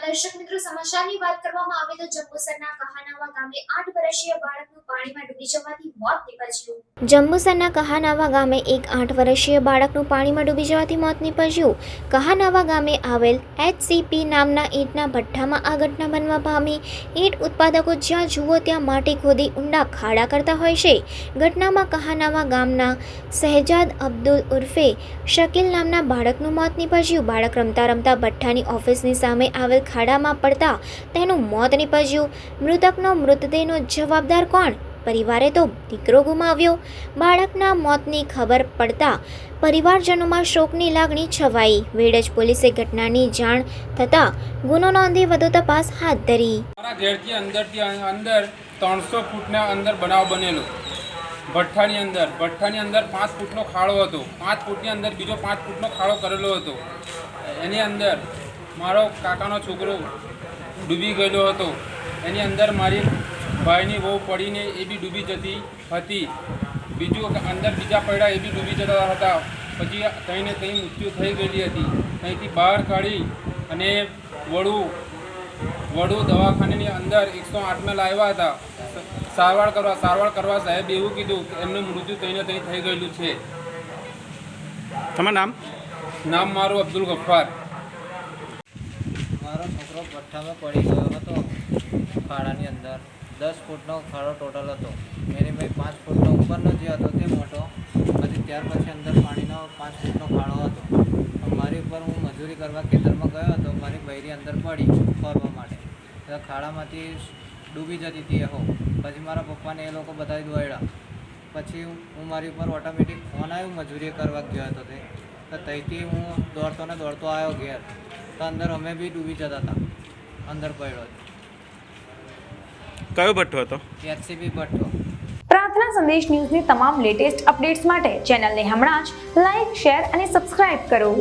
દર્શક મિત્રો, સમાચારની વાત કરવામાં આવે તો જંબુસરના કહાનાવા ગામે આઠ વર્ષીય બાળકનું પાણીમાં ડૂબી જવાથી મોત નીપજ્યું. જંબુસરના કહાનાવા ગામે એક આઠ વર્ષીય બાળકનું પાણીમાં ડૂબી જવાથી મોત નીપજ્યું. કહાનાવા ગામે આવેલ એચસીપી નામના ઈંટના ભઠ્ઠામાં આ ઘટના બનવા પામી. ઈંટ ઉત્પાદકો જ્યાં જુઓ ત્યાં માટી ખોદી ઊંડા ખાડા કરતા હોય છે. ઘટનામાં કહાનાવા ગામના શહેજાદ અબ્દુલ ઉર્ફે શકીલ નામના બાળકનું મોત નીપજ્યું. બાળક રમતા રમતા ભઠ્ઠાની ઓફિસની સામે આવેલ ખાડામાં પડતા તેનું મોત નીપજ્યું. મૃતકનો મૃતદેહનો જવાબદાર કોણ? પરિવારે તો દીકરો ગુમાવ્યો. બાળકના મોતની ખબર પડતા પરિવારજનોમાં શોકની લાગણી છવાઈ. વેડજ પોલીસે ઘટનાની જાણ થતાં ગુનો નોંધી વધુ તપાસ હાથ ધરી. ઘેરથી અંદરથી અંદર ત્રણસો ફૂટના અંદર બનાવ બનેલો. ભઠ્ઠાની અંદર. ભઠ્ઠાની અંદર પાંચ ફૂટનો ખાડો હતો. પાંચ ફૂટની અંદર બીજો પાંચ ફૂટનો ખાડો કરેલો હતો. એની અંદર મારો કાકાનો છોકરો ડૂબી ગયેલો હતો. એની અંદર મારી ભાઈની વહુ પડીને એ બી ડૂબી જતી હતી. બીજું અંદર બીજા પડ્યા એ બી ડૂબી જતા હતા. પછી કંઈને કંઈ મૃત્યુ થઈ ગયેલી હતી. અહીંથી બહાર કાઢી અને વડું વડુ દવાખાનાની અંદર એકસો આઠમાં લાવ્યા હતા. સારવાર કરવા સારવાર કરવા સાહેબ એવું કીધું કે એમનું મૃત્યુ તઈને તઈ થઈ ગયેલું છે. તમારું નામ? નામ મારું અબ્દુલ ગફ્ફાર. મારો છોકરો ભઠ્ઠામાં પડી ગયો હતો. ખાડાની અંદર દસ ફૂટનો ખાડો ટોટલ હતો. મેરી ભાઈ પાંચ ફૂટનો ઉપરનો જે હતો તે મોટો. પછી ત્યાર પછી અંદર પાણીનો પાંચ ફૂટનો ખાડો હતો. મારી ઉપર હું મજૂરી કરવા ખેતરમાં ગયો હતો મારી બૈરી અંદર પડી ફરવા માટે. ખાડામાંથી ડૂબી જતી હતી હો. પછી મારા પપ્પાને એ લોકો બધા દોડ્યા પછી હું મારી ઉપર ઓટોમેટિક ફોન આવ્યો મજૂરી કરવા ગયો હતો તે. તો ત્યાંથી હું દોડતો ને દોડતો આવ્યો ઘેર. તો અંદર અમે બી ડૂબી જતા હતા. અંદર પડ્યો કયો ભઠ્ઠો હતો? એચસીબી ભઠ્ઠો. પ્રાર્થના સંદેશ ન્યૂઝની તમામ લેટેસ્ટ અપડેટ્સ માટે ચેનલને હમણાં જ લાઇક શેર અને સબસ્ક્રાઇબ કરો.